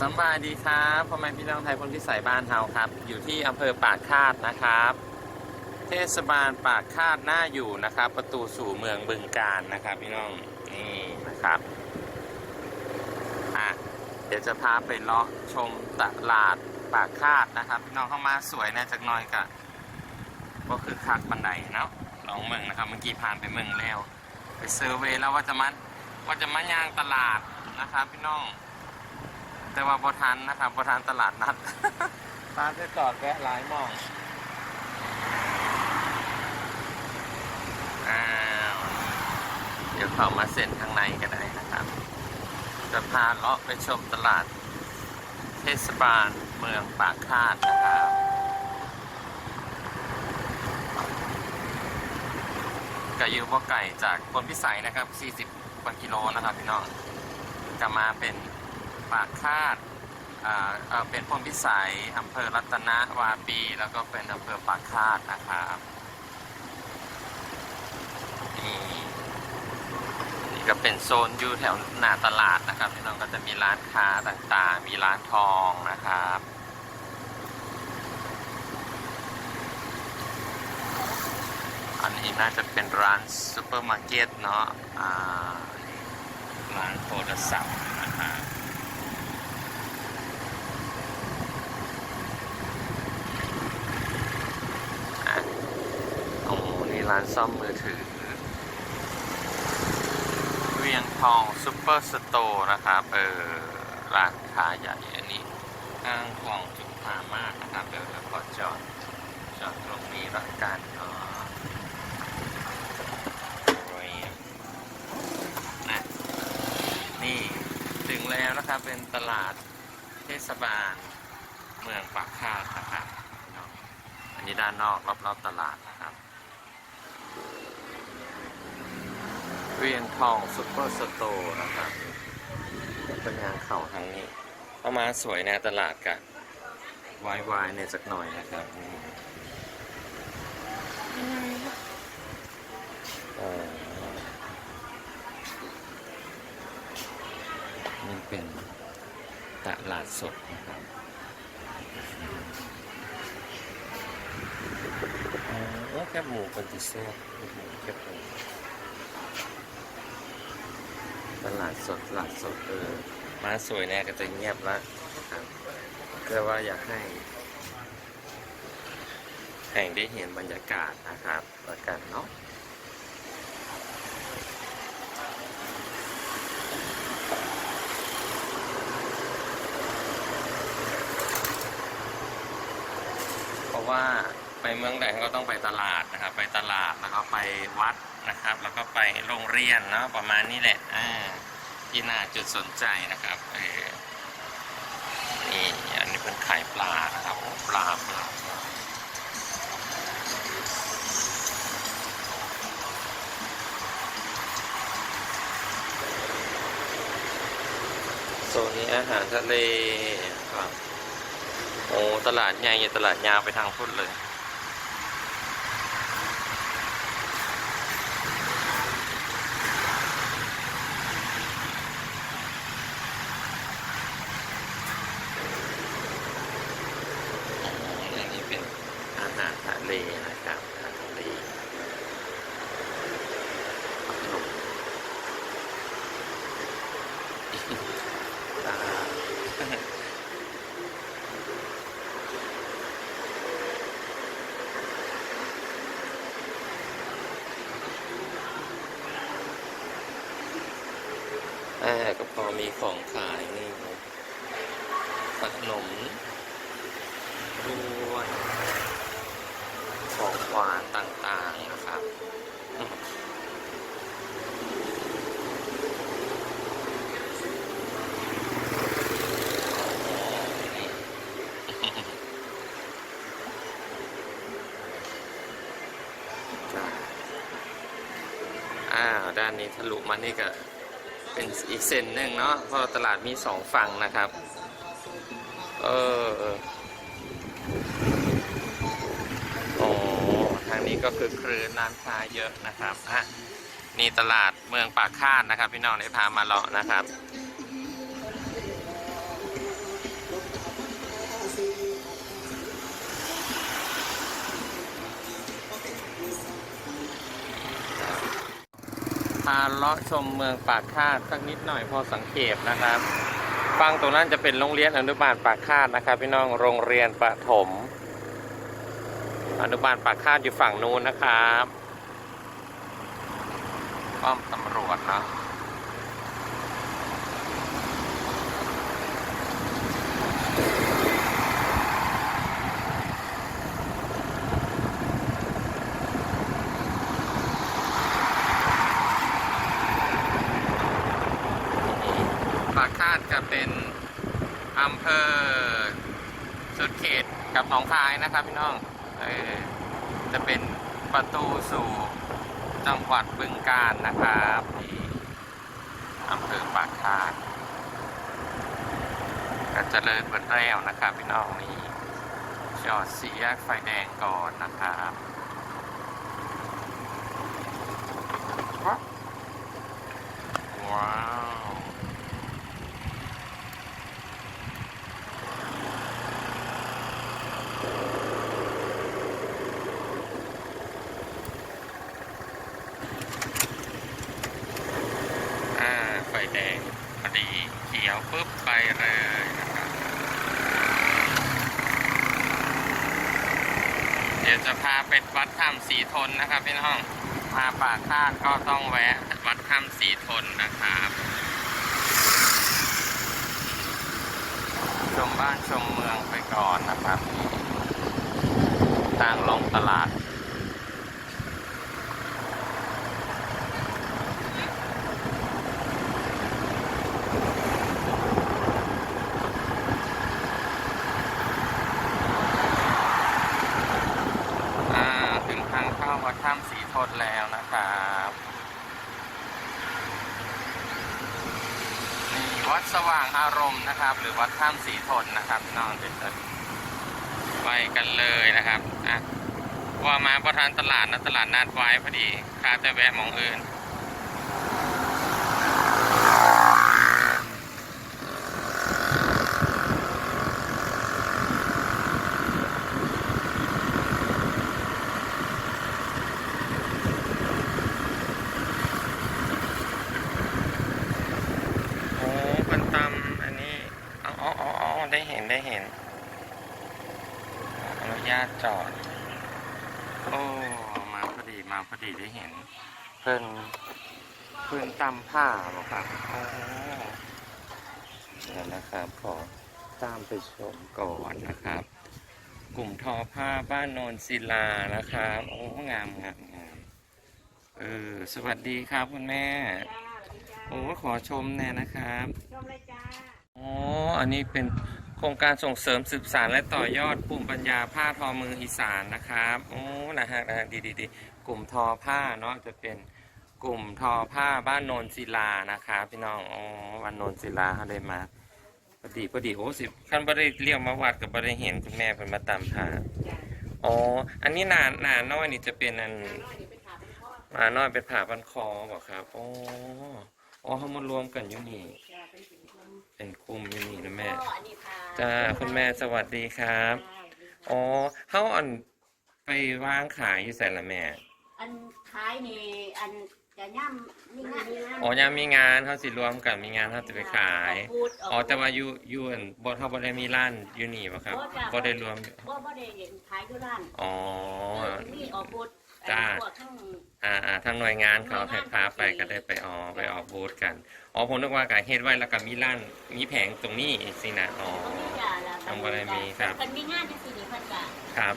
สำบายดีครับพ่อแม่พี่น้องไทยคนที่ใส่บ้านเฮาครับ อยู่ที่อำเภอปากคาดนะครับ เทศบาลปากคาดหน้าอยู่นะครับ ประตูสู่เมืองบึงการนะครับ พี่น้องนี่นะครับอะเดี๋ยวจะพาไปเลาะชมตลาดปากคาดนะครับ พี่น้องเข้ามาสวยนะจากน้อยกะก็คือคักบันไดเนาะลองเมืองนะครับ เมื่อกี้ผ่านไปเมืองแล้ว ไปเซอร์เวย์แล้วว่าจะมาว่าจะมาย่างตลาดนะครับ พี่น้อง แต่ว่าบทันนะครับบทันตลาดนัดตาจะจอดแวะหลายหมองอ้าวเดี๋ยวเข้ามาเส้นข้างในก็ได้นะครับ จะพาเลาะไปชมตลาด เทศบาลเมืองปากคาดนะครับก็อยู่บ่ไก่จากบนพิสัยนะครับ 40กว่ากิโลนะครับพี่น้องจะมาเป็น ปากคาดเป็นพลพิสัยอำเภอรัตนวาปี แล้วก็เป็นอำเภอปากคาดนะครับนี่นี่ก็เป็นโซนอยู่แถวหน้าตลาดนะครับพี่น้องก็จะมีร้านค้าต่างๆ มีร้านทองนะครับอันนี้น่าจะเป็นร้านซูเปอร์มาร์เก็ตเนาะร้านโทรศัพท์นะครับอะโอ้นี่ ร้านซ่อมมือถือ เวียงทองซูเปอร์สโตร์นะครับ เออ ร้านค้าใหญ่อันนี้ห้างของจุฬามากนะครับ เดี๋ยวเราขอจอด จอดตรงนี้ละกันเนาะนะนี่ถึงแล้วนะครับ เป็นตลาดเทศบาลเมืองปากคาดนะครับอันนี้ด้านนอกรอบๆตลาดนะครับ เวียงทองซุปเปอร์สโตร์นะครับเป็นงานเข่าทางนี้เข้ามาสวยในะตลาดกันวายวายเนี่ยสักหน่อยนะครับนี่เอ่อนี่เป็นตลาดสดนะครับอ๋อแคบหมูเป็นติเซ่บแคบหมูแคบหมู ตลาดสดตลาดสดเออมาสวยแน่ก็จะเงียบละครับก็ว่าอยากให้แห่งได้เห็นบรรยากาศนะครับแล้วกันเนาะเพราะว่า ไปเมืองใดก็ต้องไปตลาดนะครับ ไปตลาดแล้วก็ไปวัดนะครับ แล้วก็ไปโรงเรียนเนาะประมาณนี้แหละอ่าที่น่าจุดสนใจนะครับเออนี่อันนี้เป็นขายปลานะครับปลาปลาโซนนี้อาหารทะเลครับโอ้ตลาดใหญ่ตลาดยาวไปทางพุ่นเลย อันนี้เป็นอาหารทะเลนะครับอาหารทะเลขนมตา อ่า ก็พอมีของขายนี่ขนมด้วย ของหวานต่างๆนะครับอืมจ้ะอ้าว ด้านนี้ทะลุมานี่ก็ เป็นอีกเส้นหนึ่งเนาะเพราะตลาดมีสองฝั่งนะครับ เออโอ้ทางนี้ก็คือคลืนร้านค้าเยอะนะครับอะนี่ตลาดเมืองปากคาดนะครับ พี่น้องได้พามาเลาะนะครับ พาเลาะชมเมืองปากคาดสักนิดหน่อยพอสังเกตนะครับฟังตรงนั้นจะเป็นโรงเรียนอนุบาลปากคาดนะครับ พี่น้องโรงเรียนประถม อนุบาลปากคาดอยู่ฝั่งนู้นนะครับ ป้อมตำรวจนะปากคาดจะเป็นอำเภอ สุดเขตกับหนองคายนะครับพี่น้องเออจะเป็นประตูสู่จังหวัดบึงกาฬนะครับที่อำเภอปากคาดก็เจะเลิญเบิดแล้วนะครับพี่น้องนี่จอดสี่แยกไฟแดงก่อนนะครับว้าว อ่าไฟแดงพอดีเขียวปุ๊บไปเลยนะครับ เดี๋ยวจะพาไปวัดถ้ำสีทนนะครับพี่น้อง มาป่าคาก็ต้องแวะวัดถ้ำสีทนนะครับชมบ้านชมเมืองไปก่อนนะครับ ทางลงตลาด อ่าถึงทางเข้าวัดถ้ำสีทนแล้วนะครับนี่วัดสว่างอารมณ์นะครับ หรือวัดถ้ำสีทนนะครับน้องเดี๋ยวจะไปกันเลยนะครับอะว่ามาประธานตลาดนะตลาดนัดไว้พอดีคาจะแวะมองอื่น โอ้เป็นตำอันนี้อ๋ออ๋ออ๋อได้ เห็นได้เห็น อนุญาตจอด โอ้ มาพอดีมาพอดีได้เห็น เพิ่นเพิ่นตำผ้าหรอครับโอ้เดี๋ยวนะครับขอตามไปชมก่อนนะครับ กลุ่มทอผ้าบ้านโนนศิลานะครับโอ้งามงามงามเออสวัสดีครับคุณแม่โอ้ขอชมแน่นะครับชมเลยจ้าอ๋ออันนี้เป็นโครงการส่งเสริมสืบสานและต่อยอดกลุ่มปัญญาผ้าทอมืออีสานนะครับโอ้นะฮะนะฮะดีดีดีกลุ่มทอผ้าเนาะจะเป็นกลุ่มทอผ้าบ้านโนนศิลานะครับพี่น้องอ๋อบ้านโนนศิลาเขาได้มาพอดีพอดีโอ้สิขั้นบริเรียกมาวัดกับบริเห็นคุณแม่เป็นมาตามผ้าอ๋ออันนี้หนาหนาน้อยนี่จะเป็นอันน้อยนี่เป็นถามพ่อหนาน้อยเป็นผ่าพันคอบอกครับอ๋ออ๋อเขามารวมกันอยู่นี่ เป็นกลุ่มอยู่นี่นะแม่ พ่ออันนี้พาจ้าคุณแม่สวัสดีครับ อ๋อเขาอันไปวางขายอยู่ใส่ละแม่ อันขายนี่อันจะย่ำมีงานมีงานอ๋อยามมีงานเขาสิรวมกันมีงานเขาจะไปขายออกบูธอ๋อแต่ว่าอยู่อยู่อันบ่เขาบ่ได้มีร้านอยู่นี่บ่ครับบ่ได้รวมบ่บ่ได้ขายอยู่ร้านอ๋อเออมีออกบูธจ้า พวกทั้ง อ่าอ่าทางหน่วยงานเขาให้พาไปก็ได้ไปอ๋อไปออกบูธกันอ๋อผมนึกว่าการเฮ็ดไว้แล้วก็มีร้านมีแผงตรงนี้สินะอ๋อบ่มีจ้าแล้วทำบ่ได้มีครับกันมีงานจังซี่นี่เพิ่นก็ครับ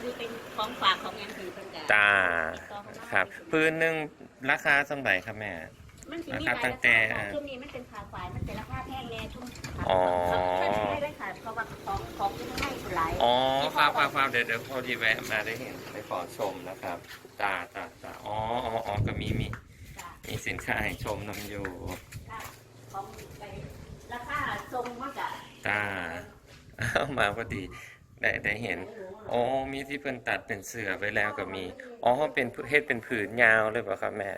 คือเป็นของฝากของหยังคือเพิ่นก็จ้าครับ พื้นหนึงราคาสำไหร่ครับแม่ มันสิมีราคาตั้งแต่ช่วงนี้มันเป็นขาฝ่ายมันเป็นราคาแพงแน่ช่วงอ๋อไม่ได้ขายเพราะว่าของของที่ให้หลายอ๋อครับครับครับเดี๋ยวเดี๋ยวพอดีแวะมาได้เห็นได้ขอชมนะครับตาตาตาอ๋ออ๋ออ๋อก็มีมีจ้ะมีสินค้าให้ชมนำอยู่ของไปราคาทรงมากอะตาเอามาพอดีได้ได้เห็นอ๋อมีที่เพิ่นตัดเป็นเสือไว้แล้วก็มีอ๋อเป็นเฮ็ดเป็นผืนยาวเลยเปล่ะครับแม่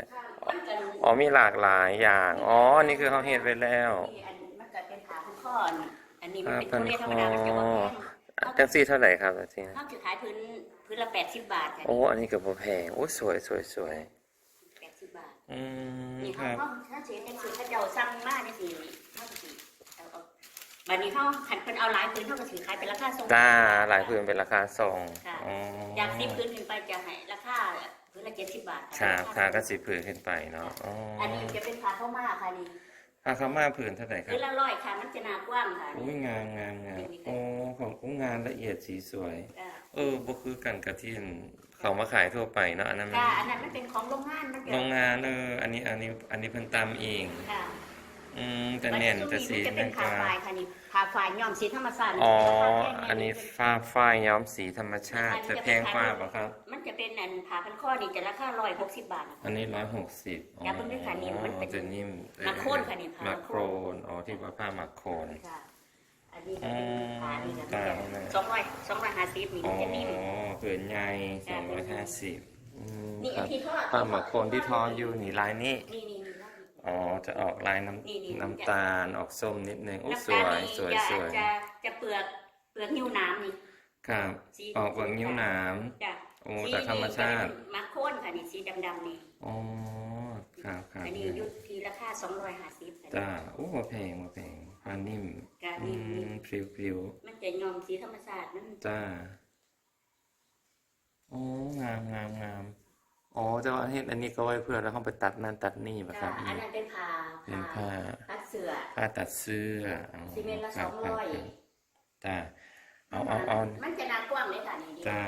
อ๋อมีหลากหลายอย่าง อ๋อ นี่คือเขาเฮ็ดไว้แล้วนี่อันมันก็เป็นขาพันข้อนี่อันนี้มันผ้าเป็นพัทุนเรียนคธรรมอดามันจะบ่แพงจังซี่เท่าไหร่ครับจังซี่เขาจะขายพื้นพื้นละแปดสิบบาทค่ะโอ้ อันนี้ก็บ่แพงโอ้สวยสวยสวยแปดสิบบาทออืมนี่คเขารับ เขาถ้าเสียจังสิเขาเจ้าสั่งมาจังสิเขาก็สิเอาเอาบัดนี้เขาขันเพิ่นเอาหลายพื้นเขาก็สิขายเป็นราคาส่ง จ้า หลายผืนเป็นราคาส่งค่ะ อ๋ออยากสิบพื้นขึ้นไปจะให้ราคา พื้นละ70บาทครับค่าก็สิบผืนขึ้นไปเนาะอ๋ออันนี้จะเป็นผ้าเข้าวมาค่ะนี่ค่าเขามาผืนเท่าไหร่ครัพื้บนละร้อยค่ะมันจะหนากว้างค่ะอุ้ยงามงามงามโอ้ของกุ้งงานละเอียดสีสวยจ้ะเออบ่คือกันกับที่เขามาขายทั่วไปเนาะอันนั้นมันค่ะอันนั้นมันเป็นของโรงงานมันจะโรงงานเอออันนี้อันนี้อันนี้เพิ่นตามเองค่ะอืมแต่เน่นแต่สีมันจะเป็นกผ้าลาฝ้ายค่ะนี่ผ้าฝ้ายย้อมสีธรรมชาติอ๋อราคาแพงอันนี้เป็ฟ้าฝ้ายย้อมสีธรรมชาติจะแพงกว่าเปล่ะครับมัน จะเป็นอันผ้าพันข้อนี่จะราคาร้อยหกสิบบาท อันนี้ร้อยหกสิบอย่าเพิ่งนึกค่ะนิ่มมันเป็นจะนิ่มมาโค่นค่ะนี่ผ้ามาโครนอ๋อที่ว่าผ้ามาโครนค่ะอันนี้ก็เป็นผ้านี่ก็ตาจะมนั้นสองร้อยสองร้อยห้าสิบนี่อ๋มัอนจะนิ่มผืนใหญ่สองร้อยห้าสิบอืมนี่คอัรันบที่ทอดผ้ามาโครนที่ทออยู่นี่ลายนี้นี่นี่นี่อ๋อ จะออกลายน้นี่นี่ำน้ำตาลออกส้มนิดนึงโอ้น้ำสตาลวยนี่สวยจะสวยจะจะเปลือกเปลือกนิ้วน้ำนี่ครับสีออกแบบนิ้วหนามจ้ะ โอ้แต่ธรรมชาติสีนี่ก็เป็นมาโค่นค่ะนี่สีดำๆนี่อ๋อครับครับอันนี้อยู่ที่ราคาสองร้อยห้าสิบจ้าโอ้มาแพงมาแพงผ้านิ่มกาอืนี่นี่มพริ้วพริ้วมันจะยอมสีธรรมชาติมันจ้าโอ้งามงามงามอ๋อแต่ว่าเห็นอันนี้ก็ไว้เพื่อแล้วเขาไปตัดนั่นตัดนี่ป่ะคจ้ะรับอันนั้นเป็นผ้าเป็นผ้าผ้าเสื้อผ้าตัดเสื้ออ๋อซีเมนต์ละคสรัอบงครัร้บอยครับจ้าเอาเอาเอามันจะหนากว้างเลยค่ะนี่นี่จ้าอ่า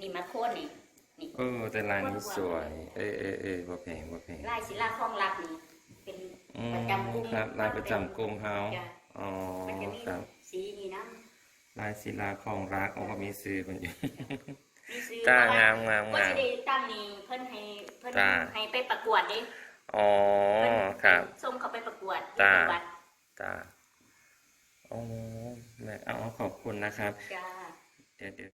นี่มาโค่นนี่นี่เออแต่ลายนี้สวย เออเออเออบ่แพงบ่แพงลายศิลาคลองรักนี่เป็นอืประมจำกรุงครับลายประจำกรุงเขาจ้ะอ๋อมันจะมีครับสีนี่นะลายศิลาของรักอ๋อก็มีซื้อมันอยู่มีซื้อจ้าว่งามงามก็งามจะได้ตั้งนี่เพิ่นให้เพิ่นจ้าให้ไปประกวดดิอ๋อเพิ่นครับส่งเขาไปประกวดจ้าประกวดจ้าอ๋อแม่เอาเอาขอบคุณนะครับจ้าเดี๋ยวเดี๋ยว